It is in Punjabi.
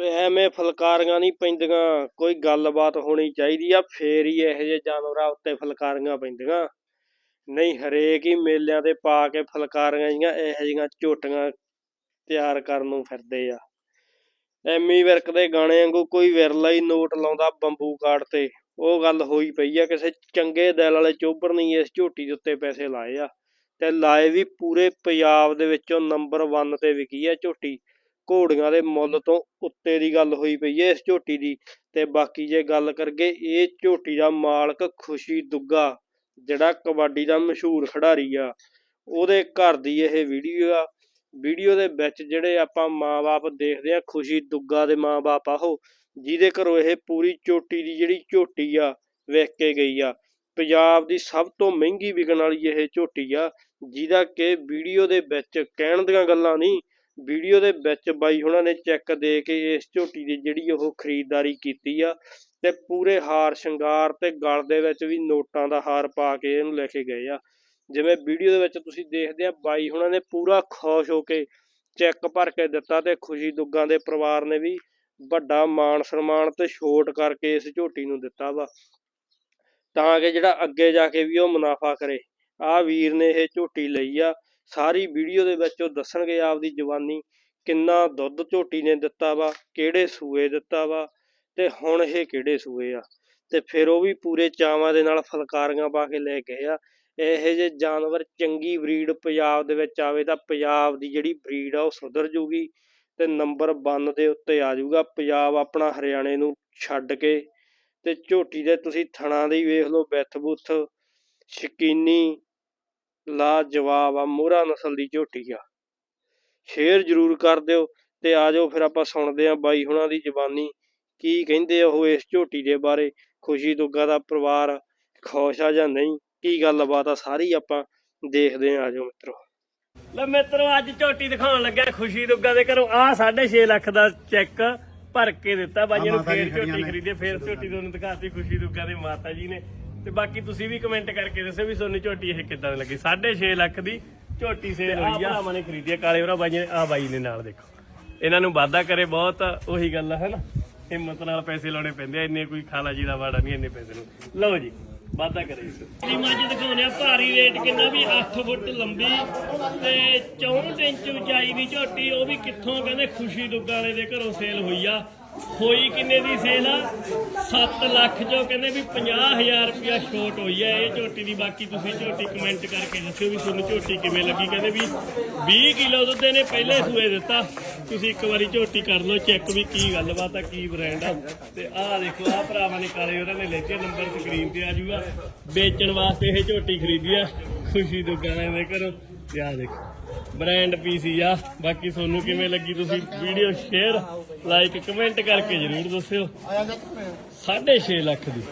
ਐਵੇਂ ਫਲਕਾਰੀਆਂ ਨਹੀਂ ਪੈਂਦੀਆਂ, ਕੋਈ ਗੱਲਬਾਤ ਹੋਣੀ ਚਾਹੀਦੀ ਆ, ਫੇਰ ਹੀ ਇਹੋ ਜਿਹੇ ਜਾਨਵਰਾਂ ਉੱਤੇ ਫਲਕਾਰੀਆਂ ਪੈਂਦੀਆਂ। ਨਹੀਂ, ਹਰੇਕ ਹੀ ਮੇਲਿਆਂ ਤੇ ਪਾ ਕੇ ਫਲਕਾਰੀਆਂ ਜੀਆਂ ਇਹੋ ਜਿਹੀਆਂ ਝੋਟੀਆਂ ਤਿਆਰ ਕਰਨ ਨੂੰ ਫਿਰਦੇ ਆ। ਐਮੀ ਵਿਰਕ ਦੇ ਗਾਣੇ ਵਾਂਗੂ ਕੋਈ ਵਿਰਲਾ ਹੀ ਨੋਟ ਲਾਉਂਦਾ ਬੰਬੂ ਕਾਰਡ ਤੇ। ਉਹ ਗੱਲ ਹੋਈ ਪਈ ਆ, ਕਿਸੇ ਚੰਗੇ ਦਿਲ ਵਾਲੇ ਚੋਬਰ ਨੇ ਇਸ ਝੋਟੀ ਦੇ ਉੱਤੇ ਪੈਸੇ ਲਾਏ ਆ। ਤੇ ਲਾਏ ਵੀ ਪੂਰੇ ਪੰਜਾਬ ਦੇ ਵਿੱਚੋਂ ਨੰਬਰ 1 ਤੇ ਵਿਕੀ ਆ ਝੋਟੀ। ਘੋੜੀਆਂ ਦੇ ਮੁੱਲ ਤੋਂ ਉੱਤੇ ਦੀ ਗੱਲ ਹੋਈ ਪਈ ਹੈ ਇਸ ਝੋਟੀ ਦੀ। ਤੇ ਬਾਕੀ ਜੇ ਗੱਲ ਕਰਗੇ ਇਹ ਝੋਟੀ ਦਾ ਮਾਲਕ ਖੁਸ਼ੀ ਦੁੱਗਾ, ਜਿਹੜਾ ਕਬੱਡੀ ਦਾ ਮਸ਼ਹੂਰ ਖਿਡਾਰੀ ਆ। ਉਹਦੇ ਘਰ ਦੀ ਇਹ ਵੀਡੀਓ ਆ। ਵੀਡੀਓ ਦੇ ਵਿੱਚ ਜਿਹੜੇ ਆਪਾਂ ਮਾਂ-ਬਾਪ ਦੇਖਦੇ ਆ, ਖੁਸ਼ੀ ਦੁੱਗਾ ਦੇ ਮਾਂ-ਬਾਪ ਆ ਉਹ, ਜਿਹਦੇ ਘਰੋਂ ਇਹ ਪੂਰੀ ਝੋਟੀ ਦੀ ਜਿਹੜੀ ਝੋਟੀ ਆ, ਵੇਖ ਕੇ ਗਈ ਆ। ਪੰਜਾਬ ਦੀ ਸਭ ਤੋਂ ਮਹਿੰਗੀ ਵਿਕਣ ਵਾਲੀ ਇਹ ਝੋਟੀ ਆ, ਜਿਹਦਾ ਕਿ ਵੀਡੀਓ ਦੇ ਵਿੱਚ ਕਹਿਣ ਦੀਆਂ ਗੱਲਾਂ ਨਹੀਂ ਵੀਡੀਓ ਦੇ ਵਿੱਚ ਬਾਈ ਉਹਨਾਂ ਨੇ ਚੈੱਕ ਦੇ ਕੇ ਇਸ ਝੋਟੀ ਦੀ ਜਿਹੜੀ ਉਹ ਖਰੀਦਦਾਰੀ ਕੀਤੀ ਆ ਤੇ ਪੂਰੇ ਹਾਰ ਸ਼ਿੰਗਾਰ ਤੇ ਗਲ ਦੇ ਵਿੱਚ ਵੀ ਨੋਟਾਂ ਦਾ ਹਾਰ ਪਾ ਕੇ ਇਹਨੂੰ ਲੈ ਕੇ ਗਏ ਆ। ਜਿਵੇਂ ਵੀਡੀਓ ਦੇ ਵਿੱਚ ਤੁਸੀਂ ਦੇਖਦੇ ਆ, ਬਾਈ ਹੁਣਾਂ ਨੇ ਪੂਰਾ ਖੁਸ਼ ਹੋ ਕੇ ਚੈੱਕ ਭਰ ਕੇ ਦਿੱਤਾ ਤੇ ਖੁਸ਼ੀ ਦੁੱਗਾਂ ਦੇ ਪਰਿਵਾਰ ਨੇ ਵੀ ਵੱਡਾ ਮਾਣ ਸਨਮਾਨ ਤੇ ਛੋਟ ਕਰਕੇ ਇਸ ਝੋਟੀ ਨੂੰ ਦਿੱਤਾ ਵਾ। ਤਾਂ ਕਿ ਜਿਹੜਾ ਅੱਗੇ ਜਾ ਕੇ ਵੀ ਉਹ ਮੁਨਾਫਾ ਕਰੇ। ਆ ਵੀਰ ਨੇ ਇਹ ਝੋਟੀ ਲਈ ਆ ਸਾਰੀ ਵੀਡੀਓ ਦੇ ਵਿੱਚ ਉਹ ਦੱਸਣਗੇ ਆਪਦੀ ਜਵਾਨੀ, ਕਿੰਨਾ ਦੁੱਧ ਝੋਟੀ ਨੇ ਦਿੱਤਾ ਵਾ, ਕਿਹੜੇ ਸੂਏ ਦਿੱਤਾ ਵਾ ਤੇ ਹੁਣ ਇਹ ਕਿਹੜੇ ਸੂਏ ਆ। ਤੇ ਫਿਰ ਉਹ ਵੀ ਪੂਰੇ ਚਾਵਾਂ ਦੇ ਨਾਲ ਫਲਕਾਰੀਆਂ ਪਾ ਕੇ ਲੈ ਗਏ ਆ। ਇਹੋ ਜਿਹੇ ਜਾਨਵਰ ਚੰਗੀ ਬਰੀਡ ਪੰਜਾਬ ਦੇ ਵਿੱਚ ਆਵੇ ਤਾਂ ਪੰਜਾਬ ਦੀ ਜਿਹੜੀ ਬਰੀਡ ਆ ਉਹ ਸੁਧਰ ਜੂਗੀ ਤੇ ਨੰਬਰ 1 ਦੇ ਉੱਤੇ ਆ ਜਾਊਗਾ ਪੰਜਾਬ ਆਪਣਾ ਹਰਿਆਣੇ ਨੂੰ ਛੱਡ ਕੇ ਤੇ ਝੋਟੀ ਦੇ ਤੁਸੀਂ ਥਣਾ ਦੇ ਹੀ ਵੇਖ ਲਓ ਬੈਥ ਬੁੱਥ ਸ਼ਕੀਨੀ ਲਾ ਜਵਾਬ ਆ ਮੋਹਰਾ ਨਸਲ ਦੀ ਝੋਟੀ ਆ। ਸ਼ੇਅਰ ਜ਼ਰੂਰ ਕਰ ਦਿਓ ਤੇ ਆ ਜਾਓ ਫਿਰ ਆਪਾਂ ਸੁਣਦੇ ਆ ਬਾਈ ਹੁਣਾਂ ਦੀ ਜ਼ਬਾਨੀ। ਕੀ ਕਹਿੰਦੇ ਆ ਉਹ ਇਸ ਝੋਟੀ ਦੇ ਬਾਰੇ? ਖੁਸ਼ੀ ਦੁੱਗਾ ਦਾ ਪਰਿਵਾਰ ਖੁਸ਼ ਆ ਜਾਂ ਨਹੀਂ? ਕੀ ਗੱਲਬਾਤ ਆ ਸਾਰੀ ਆਪਾਂ ਦੇਖਦੇ ਆ ਆ ਜਾਓ ਮਿੱਤਰੋ। ਲੈ ਮਿੱਤਰੋ ਅੱਜ ਝੋਟੀ ਦਿਖਾਉਣ ਲੱਗਿਆ ਖੁਸ਼ੀ ਦੁੱਗਾ ਦੇ ਘਰੋਂ। ਆ 6.5 ਲੱਖ ਦਾ ਚੈੱਕ ਭਰ ਕੇ ਦਿੱਤਾ ਬਾਈ ਨੂੰ ਫੇਰ ਝੋਟੀ। ਖਰੀਦੀ ਫੇਰ ਝੋਟੀ ਤੁਹਾਨੂੰ ਦਿਖਾਤੀ ਖੁਸ਼ੀ ਦੁੱਗਾ ਦੇ ਮਾਤਾ ਜੀ ਨੇ। ਤੇ ਬਾਕੀ ਤੁਸੀਂ ਵੀ ਕਮੈਂਟ ਕਰਕੇ ਦੱਸੋ ਵੀ ਤੁਹਾਨੂੰ ਝੋਟੀ ਇਹ ਕਿੱਦਾਂ ਦੀ ਲੱਗੀ? 6.5 ਲੱਖ ਦੀ ਝੋਟੀ ਸੇਲ ਹੋਈ ਆ। ਭਰਾਵਾਂ ਨੇ ਖਰੀਦੀ ਆ ਕਾਲੇ ਭਰਾ ਬਾਈ ਨੇ ਆ ਬਾਈ ਨੇ ਨਾਲ ਦੇਖੋ। ਇਹਨਾਂ ਨੂੰ ਵਾਅਦਾ ਕਰੇ ਬਹੁਤ ਉਹੀ ਗੱਲ ਹੈ ਨਾ ਹਿੰਮਤ ਨਾਲ ਪੈਸੇ ਲਾਉਣੇ ਪੈਂਦੇ ਆ ਇੰਨੇ ਕੋਈ ਖਾਲਾ ਜੀ ਦਾ ਵਾੜਾ ਨਹੀਂ ਇੰਨੇ ਪੈਸੇ ਨੂੰ। ਲਓ ਜੀ ਵਾਅਦਾ ਕਰੇ ਜੀ ਮੱਝ ਦਿਖਾਉਣੇ ਆ ਭਾਰੀ ਰੇਟ ਕਿੰਨਾ ਵੀ 8 ਫੁੱਟ ਲੰਬੀ ਤੇ 64 ਇੰਚ ਉਚਾਈ ਦੀ ਝੋਟੀ ਉਹ ਵੀ ਕਿੱਥੋਂ ਕਹਿੰਦੇ ਖੁਸ਼ੀ ਦੁੱਗਾ ਵਾਲੇ ਦੇ ਘਰੋਂ ਸੇਲ ਹੋਈ ਆ। ਹੋਈ ਕਿੰਨੇ ਦੀ ਸੇਲ ਆ? 7 ਲੱਖ ਚੋਂ ਕਹਿੰਦੇ ਵੀ 50000 ਰੁਪਇਆ ਛੋਟ ਹੋਈ ਆ, ਇਹ ਝੋਟੀ ਦੀ। ਬਾਕੀ ਤੁਸੀਂ ਝੋਟੀ ਕਮੈਂਟ ਕਰਕੇ ਦੱਸਿਓ ਵੀ ਤੁਹਾਨੂੰ ਝੋਟੀ ਕਿਵੇਂ ਲੱਗੀ। ਕਹਿੰਦੇ ਵੀ 20 ਕਿਲੋ ਦੁੱਧ ਇਹਨੇ ਪਹਿਲੇ ਸੂਏ ਦਿੱਤਾ। ਤੁਸੀਂ ਇੱਕ ਵਾਰੀ ਝੋਟੀ ਕਰ ਲਓ ਚੈੱਕ ਵੀ ਕੀ ਗੱਲਬਾਤ ਆ, ਕੀ ਬ੍ਰਾਂਡ ਆ। ਤੇ ਆਹ ਦੇਖੋ, ਆਹ ਭਰਾਵਾਂ ਨੇ ਕਾਲੇ ਉਹਨਾਂ ਨੇ ਲੈ ਕੇ ਨੰਬਰ ਸਕਰੀਨ ਤੇ ਆ ਜਾਊਗਾ। ਵੇਚਣ ਵਾਸਤੇ ਇਹ ਝੋਟੀ ਖਰੀਦੀ ਆ। ਖੁਸ਼ੀ ਦੁਕਾਨਾਂ ਦੇ ਘਰੋਂ। ਆਹ ਦੇਖੋ। ਬ੍ਰਾਂਡ ਪੀਸੀ ਆ। ਬਾਕੀ ਤੁਹਾਨੂੰ ਕਿਵੇਂ ਲੱਗੀ ਤੁਸੀਂ ਵੀਡੀਓ ਸ਼ੇਅਰ ਲਾਈਕ ਕਮੈਂਟ ਕਰਕੇ ਜਰੂਰ ਦੱਸਿਓ। 6.5 ਲੱਖ ਦੀ।